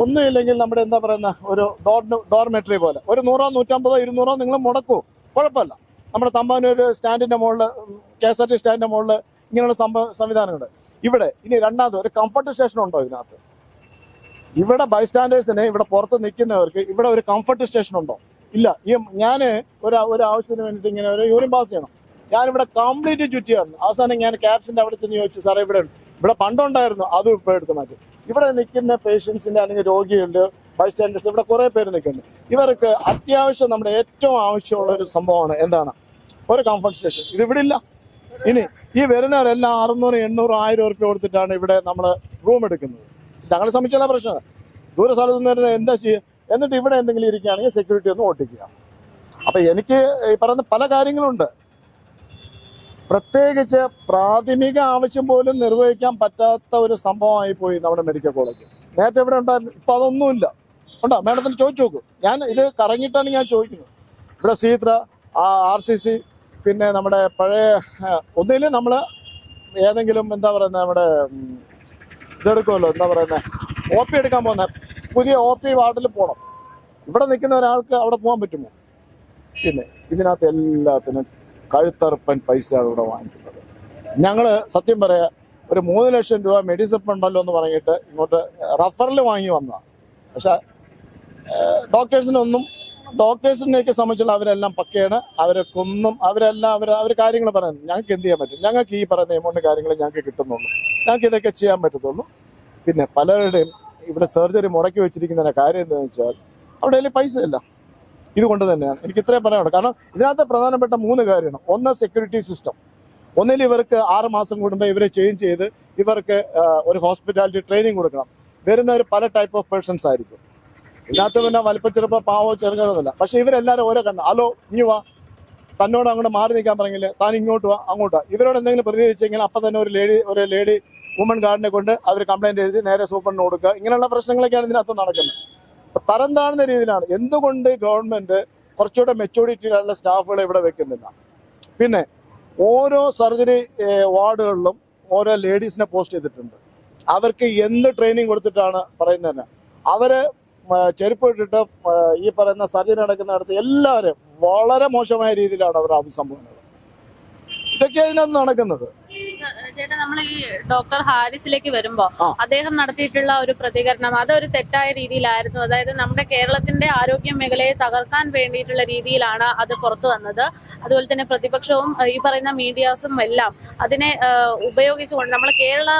ഒന്നുമില്ലെങ്കിൽ നമ്മുടെ എന്താ പറയുന്ന ഒരു ഡോർ ഡോർമെട്രി പോലെ. ഒരു നൂറോ നൂറ്റമ്പതോ ഇരുന്നൂറോ നിങ്ങൾ മുടക്കൂ. കുഴപ്പമില്ല. നമ്മുടെ തമ്പാനൂർ സ്റ്റാൻഡിന്റെ മുകളിൽ കെ എസ് ആർ ടി സ്റ്റാൻഡിന്റെ മുകളിൽ ഇങ്ങനെയുള്ള സംഭവ സംവിധാനങ്ങളുണ്ട്. ഇവിടെ ഇനി രണ്ടാമത് ഒരു കംഫർട്ട് സ്റ്റേഷൻ ഉണ്ടോ ഇതിനകത്ത്? ഇവിടെ ബൈസ്റ്റാൻഡേഴ്സിന് ഇവിടെ പുറത്ത് നിൽക്കുന്നവർക്ക് ഇവിടെ ഒരു കംഫർട്ട് സ്റ്റേഷൻ ഉണ്ടോ? ഇല്ല. ഈ ഞാൻ ഒരു ഒരു ആവശ്യത്തിന് വേണ്ടിയിട്ട് ഇങ്ങനെ ഒരു യൂറിൻ പാസ് ചെയ്യണം. ഞാനിവിടെ കംപ്ലീറ്റ് ചുറ്റിയാണ് അവസാനം ഞാൻ ക്യാബ്സിന്റെ അവിടെ ചെന്ന് ചോദിച്ചു സാറേ ഇവിടെ. ഇവിടെ പണ്ടുണ്ടായിരുന്നു അതും ഇപ്പോൾ എടുത്ത് മാറ്റി. ഇവിടെ നിൽക്കുന്ന പേഷ്യൻസിന്റെ അല്ലെങ്കിൽ രോഗികളുടെ ബൈസ്റ്റാൻഡേഴ്സ് ഇവിടെ കുറെ പേര് നിൽക്കുന്നുണ്ട്. ഇവർക്ക് അത്യാവശ്യം നമ്മുടെ ഏറ്റവും ആവശ്യമുള്ള ഒരു സംഭവമാണ് എന്താണ്? ഒരു കംഫർട്ട് സ്റ്റേഷൻ ഇത് ഇവിടെ ഇല്ല. ഇനി ഈ വരുന്നവരെല്ലാം അറുന്നൂറ് എണ്ണൂറ് ആയിരം ഉറുപ്പ്യ കൊടുത്തിട്ടാണ് ഇവിടെ നമ്മൾ റൂം എടുക്കുന്നത്. ഞങ്ങളെ സംബന്ധിച്ചുള്ള പ്രശ്നമാണ് ദൂര സ്ഥലത്ത് നിന്ന് വരുന്നത് എന്താ ചെയ്യുക എന്നിട്ട് ഇവിടെ എന്തെങ്കിലും ഇരിക്കുകയാണെങ്കിൽ സെക്യൂരിറ്റി ഒന്ന് ഓട്ടിക്കുക. അപ്പൊ എനിക്ക് ഈ പറയുന്ന പല കാര്യങ്ങളുണ്ട്. പ്രത്യേകിച്ച് പ്രാഥമിക ആവശ്യം പോലും നിർവഹിക്കാൻ പറ്റാത്ത ഒരു സംഭവമായി പോയി നമ്മുടെ മെഡിക്കൽ കോളേജ്. നേരത്തെ ഇവിടെ ഉണ്ടായിരുന്നു. ഇപ്പൊ അതൊന്നുമില്ല. ഉണ്ടോ? മേഡത്തിന് ചോദിച്ചു നോക്കൂ. ഞാൻ ഇത് കറങ്ങിയിട്ടാണ് ഞാൻ ചോദിക്കുന്നത്. ഇവിടെ സീത്ര ആർ സി സി പിന്നെ നമ്മുടെ പഴയ ഒന്നിലും നമ്മൾ ഏതെങ്കിലും എന്താ പറയുന്നത് നമ്മുടെ ഇതെടുക്കുമല്ലോ. എന്താ പറയുന്നത് ഒ പി എടുക്കാൻ പോകുന്ന പുതിയ ഒ പി വാർഡിൽ പോകണം ഇവിടെ നിൽക്കുന്ന ഒരാൾക്ക് അവിടെ പോകാൻ പറ്റുമോ? പിന്നെ ഇതിനകത്ത് എല്ലാത്തിനും കഴുത്തറുപ്പൻ പൈസയാണ് ഇവിടെ വാങ്ങിക്കുന്നത്. ഞങ്ങൾ സത്യം പറയാ ഒരു മൂന്ന് ലക്ഷം രൂപ മെഡിസപ്പ് ഉണ്ടല്ലോ എന്ന് പറഞ്ഞിട്ട് ഇങ്ങോട്ട് റഫറിൽ വാങ്ങി വന്നതാണ് പക്ഷെ ഡോക്ടേഴ്സിനൊന്നും ഡോക്ടേഴ്സിനെയൊക്കെ സംബന്ധിച്ചുള്ള അവരെല്ലാം പക്കയാണ്. അവരൊക്കൊന്നും അവരെല്ലാം അവർ അവർ കാര്യങ്ങൾ പറയുന്നത് ഞങ്ങൾക്ക് എന്ത് ചെയ്യാൻ പറ്റും? ഞങ്ങൾക്ക് ഈ പറയുന്ന എമൗണ്ട് കാര്യങ്ങൾ ഞങ്ങൾക്ക് കിട്ടുന്നുള്ളൂ. ഞങ്ങൾക്ക് ഇതൊക്കെ ചെയ്യാൻ പറ്റത്തുള്ളൂ. പിന്നെ പലരുടെയും ഇവിടെ സർജറി മുടക്കി വെച്ചിരിക്കുന്നതിന്റെ കാര്യം എന്താണെന്ന് വെച്ചാൽ അവിടെ അതിൽ പൈസ ഇല്ല ഇതുകൊണ്ട് തന്നെയാണ്. എനിക്ക് ഇത്രയും പറയാനുള്ളത് കാരണം ഇതിനകത്ത് പ്രധാനപ്പെട്ട മൂന്ന് കാര്യമാണ്. ഒന്ന് സെക്യൂരിറ്റി സിസ്റ്റം ഒന്നിൽ ഇവർക്ക് ആറ് മാസം കൂടുമ്പോൾ ഇവരെ ചേഞ്ച് ചെയ്ത് ഇവർക്ക് ഒരു ഹോസ്പിറ്റാലിറ്റി ട്രെയിനിങ് കൊടുക്കണം. വരുന്നവർ പല ടൈപ്പ് ഓഫ് പേഴ്സൺസ് ആയിരിക്കും. ഇതിനകത്ത് പിന്നെ വലിപ്പച്ചെറുപ്പ പാവോ ചെറുക്കണമെന്നില്ല പക്ഷെ ഇവരെല്ലാവരും ഓരോ കണ്ണ. ഹലോ ഇനി വാ. തന്നോട് അങ്ങോട്ട് മാറി നിൽക്കാൻ പറഞ്ഞില്ലേ? താൻ ഇങ്ങോട്ട് വാ അങ്ങോട്ട് ഇവരോട് എന്തെങ്കിലും പ്രതികരിച്ചെങ്കിൽ അപ്പം തന്നെ ഒരു ലേഡി ഒരു ലേഡി വുമൺ ഗാർഡിനെ കൊണ്ട് അവർ കംപ്ലൈന്റ് എഴുതി നേരെ സൂപ്പറിന് കൊടുക്കുക. ഇങ്ങനെയുള്ള പ്രശ്നങ്ങളൊക്കെയാണ് ഇതിനകത്ത് നടക്കുന്നത്. തരം താഴ്ന്ന രീതിയിലാണ്. എന്തുകൊണ്ട് ഗവൺമെന്റ് കുറച്ചുകൂടെ മെച്ചൂരിറ്റിയിലുള്ള സ്റ്റാഫുകളെ ഇവിടെ വെക്കുന്നില്ല? പിന്നെ ഓരോ സർജറി വാർഡുകളിലും ഓരോ ലേഡീസിനെ പോസ്റ്റ് ചെയ്തിട്ടുണ്ട്. അവർക്ക് എന്ത് ട്രെയിനിങ് കൊടുത്തിട്ടാണ് പറയുന്നത് അവർ ചെരുപ്പ് ഇട്ടിട്ട് ഈ പറയുന്ന സർജറി നടക്കുന്നിടത്ത് എല്ലാവരും വളരെ മോശമായ രീതിയിലാണ് അവർ അഭിസംബോധന. ഇതൊക്കെ അതിനകത്ത് നടക്കുന്നത്. ചേട്ടാ നമ്മൾ ഈ ഡോക്ടർ ഹാരിസിലേക്ക് വരുമ്പോ അദ്ദേഹം നടത്തിയിട്ടുള്ള ഒരു പ്രതികരണം അതൊരു തെറ്റായ രീതിയിലായിരുന്നു. അതായത് നമ്മുടെ കേരളത്തിന്റെ ആരോഗ്യ മേഖലയെ തകർക്കാൻ വേണ്ടിയിട്ടുള്ള രീതിയിലാണ് അത് പുറത്തു വന്നത്. അതുപോലെ തന്നെ പ്രതിപക്ഷവും ഈ പറയുന്ന മീഡിയാസും എല്ലാം അതിനെ ഉപയോഗിച്ചുകൊണ്ട് നമ്മൾ കേരള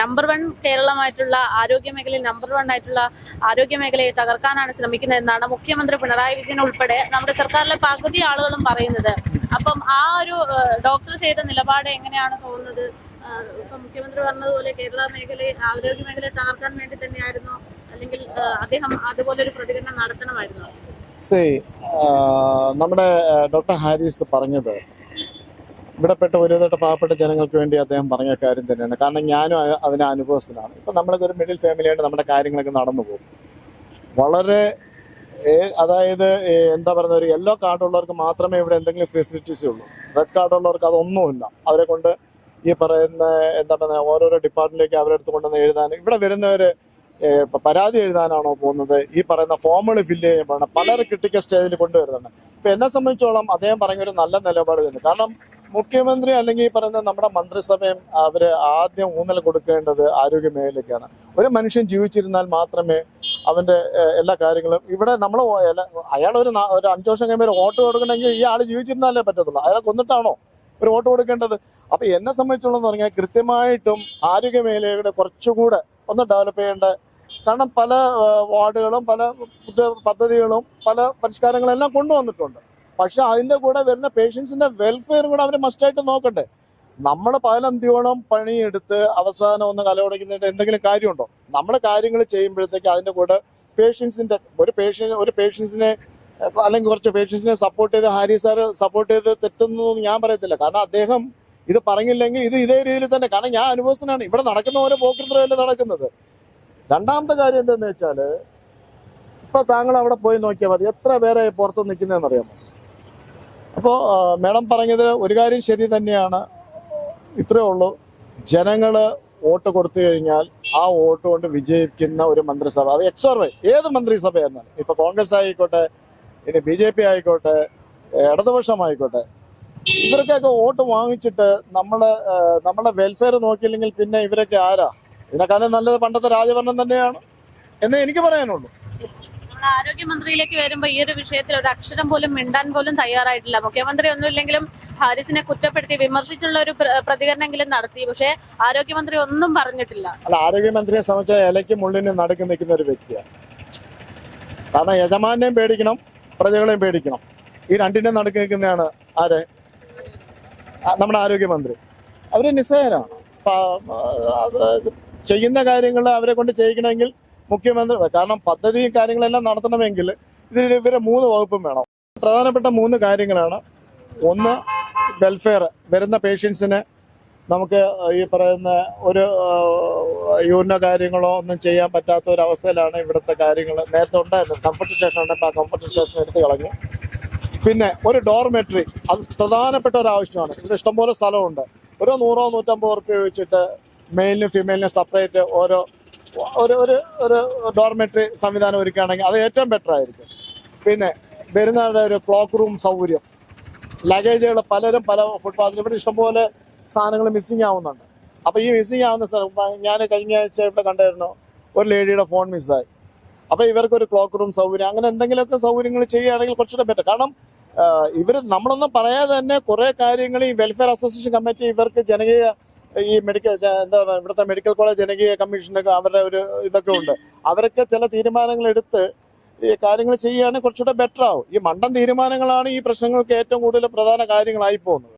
നമ്പർ വൺ കേരളമായിട്ടുള്ള ആരോഗ്യ മേഖലയിൽ നമ്പർ വൺ ആയിട്ടുള്ള ആരോഗ്യ മേഖലയെ തകർക്കാനാണ് ശ്രമിക്കുന്നത് എന്നാണ് മുഖ്യമന്ത്രി പിണറായി വിജയൻ ഉൾപ്പെടെ നമ്മുടെ സർക്കാരിലെ പകുതി ആളുകളും പറയുന്നത്. അപ്പം ആ ഒരു ഡോക്ടർ ചെയ്ത നിലപാട് എങ്ങനെയാണ് തോന്നുന്നത്? ഇപ്പൊ മുഖ്യമന്ത്രി പറഞ്ഞതുപോലെ കേരള മേഖലയെ ആരോഗ്യ മേഖലയെ തകർക്കാൻ വേണ്ടി തന്നെയായിരുന്നു. അല്ലെങ്കിൽ അദ്ദേഹം അതുപോലെ ഒരു പ്രതികരണം നടത്തണമായിരുന്നു. സി നമ്മുടെ ഡോക്ടർ ഹാരിസ് പറഞ്ഞത് ഇവിടെപ്പെട്ട ഒരുവിധപ്പെട്ട പാവപ്പെട്ട ജനങ്ങൾക്ക് വേണ്ടി അദ്ദേഹം പറഞ്ഞ കാര്യം തന്നെയാണ്. കാരണം ഞാനും അതിനെ അനുഭവസ്ഥനാണ്. ഇപ്പൊ നമ്മളൊക്കെ ഒരു മിഡിൽ ഫാമിലിയായിട്ട് നമ്മുടെ കാര്യങ്ങളൊക്കെ നടന്നു പോകും. വളരെ അതായത് എന്താ പറയുന്ന ഒരു യെല്ലോ കാർഡ് ഉള്ളവർക്ക് മാത്രമേ ഇവിടെ എന്തെങ്കിലും ഫെസിലിറ്റീസ് ഉള്ളൂ. റെഡ് കാർഡ് ഉള്ളവർക്ക് അതൊന്നുമില്ല. അവരെ കൊണ്ട് ഈ പറയുന്ന എന്താ പറയുക ഓരോരോ ഡിപ്പാർട്ട്മെന്റിലേക്ക് അവരെടുത്ത് കൊണ്ടുവന്ന് എഴുതാൻ ഇവിടെ വരുന്നവര് പരാതി എഴുതാനാണോ പോകുന്നത്? ഈ പറയുന്ന ഫോമുകൾ ഫില്ല് ചെയ്യുമ്പോഴാണ് പലരും ക്രിട്ടിക്കൽ സ്റ്റേജിൽ കൊണ്ടുവരുന്നുണ്ട് ഇപ്പൊ എന്നെ സംബന്ധിച്ചോളം അദ്ദേഹം പറഞ്ഞ ഒരു നല്ല നിലപാട് തന്നെ. കാരണം മുഖ്യമന്ത്രി അല്ലെങ്കിൽ ഈ പറയുന്ന നമ്മുടെ മന്ത്രിസഭയും അവർ ആദ്യം ഊന്നൽ കൊടുക്കേണ്ടത് ആരോഗ്യ മേഖലയ്ക്കാണ്. ഒരു മനുഷ്യൻ ജീവിച്ചിരുന്നാൽ മാത്രമേ അവന്റെ എല്ലാ കാര്യങ്ങളും ഇവിടെ നമ്മൾ അയാൾ ഒരു അഞ്ചു വർഷം കഴിയുമ്പോൾ വോട്ട് കൊടുക്കണമെങ്കിൽ ഈ ആൾ ജീവിച്ചിരുന്നാലേ പറ്റത്തുള്ളൂ. അയാളെ കൊന്നിട്ടാണോ? ഒരു വോട്ട് കൊടുക്കേണ്ടത്. അപ്പൊ എന്നെ സംബന്ധിച്ചുള്ളതെന്ന് പറഞ്ഞാൽ കൃത്യമായിട്ടും ആരോഗ്യ മേഖലയുടെ കുറച്ചുകൂടെ ഒന്ന് ഡെവലപ്പ് ചെയ്യേണ്ട. കാരണം പല വാർഡുകളും പല പദ്ധതികളും പല പരിഷ്കാരങ്ങളും എല്ലാം കൊണ്ടുവന്നിട്ടുണ്ട്. പക്ഷെ അതിന്റെ കൂടെ വരുന്ന പേഷ്യൻസിന്റെ വെൽഫെയറും കൂടെ അവർ മസ്റ്റായിട്ട് നോക്കണ്ടേ. നമ്മൾ പതിനന്തിയോളം പണിയെടുത്ത് അവസാനം ഒന്ന് കലവടക്കുന്നതിന്റെ എന്തെങ്കിലും കാര്യമുണ്ടോ? നമ്മൾ കാര്യങ്ങൾ ചെയ്യുമ്പോഴത്തേക്ക് അതിന്റെ കൂടെ പേഷ്യൻസിന്റെ ഒരു പേഷ്യൻ ഒരു പേഷ്യൻസിനെ അല്ലെങ്കിൽ കുറച്ച് പേഷ്യൻസിനെ സപ്പോർട്ട് ചെയ്ത് ഹാരി സാറ് സപ്പോർട്ട് ചെയ്ത് തെറ്റുന്നു ഞാൻ പറയത്തില്ല. കാരണം അദ്ദേഹം ഇത് പറഞ്ഞില്ലെങ്കിൽ ഇത് ഇതേ രീതിയിൽ തന്നെ. കാരണം ഞാൻ അനുഭവസ്ഥനാണ്. ഇവിടെ നടക്കുന്ന ഓരോ പോക്കൃത്രമല്ല നടക്കുന്നത്. രണ്ടാമത്തെ കാര്യം എന്താണെന്ന് വെച്ചാൽ ഇപ്പൊ താങ്കൾ അവിടെ പോയി നോക്കിയാൽ മതി. എത്ര പേരെ പുറത്ത് നിൽക്കുന്നതെന്ന് അറിയാമോ? അപ്പോൾ മേഡം പറഞ്ഞത് ഒരു കാര്യം ശരി തന്നെയാണ്. ഇത്രയേ ഉള്ളൂ. ജനങ്ങൾ വോട്ട് കൊടുത്തു കഴിഞ്ഞാൽ ആ വോട്ട് കൊണ്ട് വിജയിക്കുന്ന ഒരു മന്ത്രിസഭ. അത് എക്സോർവേ ഏത് മന്ത്രിസഭയായിരുന്നാലും. ഇപ്പൊ കോൺഗ്രസ് ആയിക്കോട്ടെ ഇനി ബി ജെ പി ആയിക്കോട്ടെ ഇടതുപക്ഷം ആയിക്കോട്ടെ ഇവർക്കൊക്കെ വോട്ട് വാങ്ങിച്ചിട്ട് നമ്മൾ നമ്മളെ വെൽഫെയർ നോക്കിയില്ലെങ്കിൽ പിന്നെ ഇവരൊക്കെ ആരാ? ഇതിനെക്കാളും നല്ലത് പണ്ടത്തെ രാജഭരണം തന്നെയാണ് എന്നേ എനിക്ക് പറയാനുള്ളൂ. ആരോഗ്യമന്ത്രിയിലേക്ക് വരുമ്പോൾ ഈ ഒരു വിഷയത്തിൽ ഒരു അക്ഷരം പോലും മിണ്ടാൻ പോലും തയ്യാറായിട്ടില്ല. മുഖ്യമന്ത്രി ഒന്നുമില്ലെങ്കിലും ഹാരിസിനെ കുറ്റപ്പെടുത്തി വിമർശിച്ചുള്ള ഒരു പ്ര- പ്രതികരണമെങ്കിലും നടത്തി. പക്ഷേ ആരോഗ്യമന്ത്രി ഒന്നും പറഞ്ഞിട്ടില്ല. അല്ല ആരോഗ്യമന്ത്രിയെ സംബന്ധിച്ച ഇലയ്ക്ക് ഉള്ളിനും നടക്കി നിൽക്കുന്ന ഒരു വ്യക്തിയാണ്. കാരണം യജമാനെയും പേടിക്കണം പ്രജകളെയും പേടിക്കണം. ഈ രണ്ടിനെ നടുക്ക് നിൽക്കുന്നതാണ് ആര്? നമ്മുടെ ആരോഗ്യമന്ത്രി. അപ്പൊ, ആ, ചെയ്യുന്ന കാര്യങ്ങൾ അവരെ കൊണ്ട് ചെയ്യിക്കണമെങ്കിൽ മുഖ്യമന്ത്രി കാരണം പദ്ധതിയും കാര്യങ്ങളെല്ലാം നടത്തണമെങ്കിൽ ഇതിൽ ഇവരെ മൂന്ന് വകുപ്പും വേണം. പ്രധാനപ്പെട്ട മൂന്ന് കാര്യങ്ങളാണ്. ഒന്ന് വെൽഫെയർ വരുന്ന പേഷ്യൻസിന് നമുക്ക് ഈ പറയുന്ന ഒരു യൂറിനോ കാര്യങ്ങളോ ഒന്നും ചെയ്യാൻ പറ്റാത്ത ഒരു അവസ്ഥയിലാണ് ഇവിടുത്തെ കാര്യങ്ങൾ. നേരത്തെ ഉണ്ടായിരുന്നു. കംഫർട്ട് സ്റ്റേഷൻ ഉണ്ടപ്പോൾ ആ കംഫർട്ട് സ്റ്റേഷൻ എടുത്ത് കളഞ്ഞു. പിന്നെ ഒരു ഡോർമെട്രി അത് പ്രധാനപ്പെട്ട ഒരു ആവശ്യമാണ്. ഇവിടെ ഇഷ്ടംപോലെ സ്ഥലമുണ്ട്. ഒരു നൂറോ നൂറ്റമ്പത് റുപ്യ വെച്ചിട്ട് മെയിലിനും ഫീമെയിലിനും സെപ്പറേറ്റ് ഓരോ ഒരു ഒരു ഒരു ഡോർമെട്രി സംവിധാനം ഒരുക്കുകയാണെങ്കിൽ അത് ഏറ്റവും ബെറ്റർ ആയിരിക്കും. പിന്നെ വരുന്നവരുടെ ഒരു ക്ലോക്ക് റൂം സൗകര്യം. ലഗേജുകൾ പലരും പല ഫുട്പാത്തിൽ ഇവിടെ ഇഷ്ടംപോലെ സാധനങ്ങൾ മിസ്സിങ് ആവുന്നുണ്ട്. അപ്പോൾ ഈ മിസ്സിങ് ആവുന്ന സ്ഥലം ഞാൻ കഴിഞ്ഞ ആഴ്ച ഇവിടെ കണ്ടായിരുന്നു ഒരു ലേഡിയുടെ ഫോൺ മിസ്സായി അപ്പോൾ ഇവർക്ക് ഒരു ക്ലോക്ക് റൂം സൗകര്യം അങ്ങനെ എന്തെങ്കിലുമൊക്കെ സൗകര്യങ്ങൾ ചെയ്യുകയാണെങ്കിൽ കുറച്ചുകൂടെ ബെറ്റർ കാരണം ഇവർ നമ്മളൊന്നും പറയാതെ തന്നെ കുറേ കാര്യങ്ങൾ ഈ വെൽഫെയർ അസോസിയേഷൻ കമ്മിറ്റി ഇവർക്ക് ജനകീയ ഈ മെഡിക്കൽ എന്താ പറയുക ഇവിടുത്തെ മെഡിക്കൽ കോളേജ് ജനകീയ കമ്മീഷനൊക്കെ അവരുടെ ഒരു ഇതൊക്കെ ഉണ്ട്. അവരൊക്കെ ചില തീരുമാനങ്ങൾ എടുത്ത് ഈ കാര്യങ്ങൾ ചെയ്യുകയാണെങ്കിൽ കുറച്ചുകൂടെ ബെറ്റർ ആവും. ഈ മണ്ടൻ തീരുമാനങ്ങളാണ് ഈ പ്രശ്നങ്ങൾക്ക് ഏറ്റവും കൂടുതൽ പ്രധാന കാര്യങ്ങളായി പോകുന്നത്.